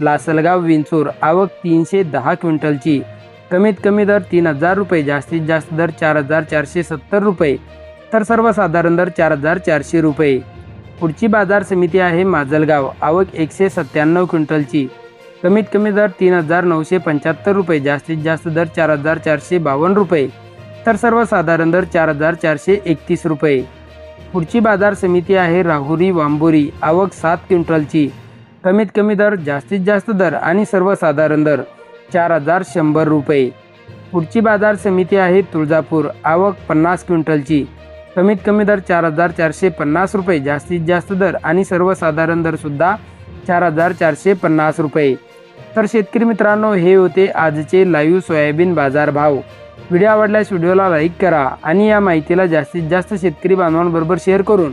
लासलगाव विंचूर आवक तीनशे दहा क्विंटलची. कमीत कमी दर तीन हजार रुपये जास्तीत जास्त दर चार हजार चारशे सत्तर रुपये. तर सर्वसाधारण दर चार हजार चारशे रुपये. पुढची बाजार समिती आहे माजलगाव आवक एकशे सत्त्याण्णव क्विंटलची. कमीत कमी दर तीन हजार नऊशे पंच्याहत्तर रुपये जास्तीत जास्त दर चार हजार चारशे बावन्न रुपये. तर सर्वसाधारण दर चार हजार चारशे एकतीस रुपये. पुढची बाजार समिती आहे राहुरी वांबोरी आवक सात क्विंटलची. कमीत कमी दर जास्तीत जास्त दर आणि सर्वसाधारण दर. चार हजार शंभर रुपये. पुढची बाजार समिती आहे तुळजापूर. आवक पन्नास क्विंटलची. कमीत कमी दर चार हजार चारशे पन्नास रुपये. जास्तीत जास्त दर आणि सर्वसाधारण दरसुद्धा चार हजार चारशे पन्नास रुपये. तर शेतकरी मित्रांनो हे होते आजचे लाईव्ह सोयाबीन बाजार भाव व्हिडिओ आवडल्यास व्हिडिओला लाईक करा आणि या माहितीला जास्तीत जास्त शेतकरी बांधवांबरोबर शेअर करून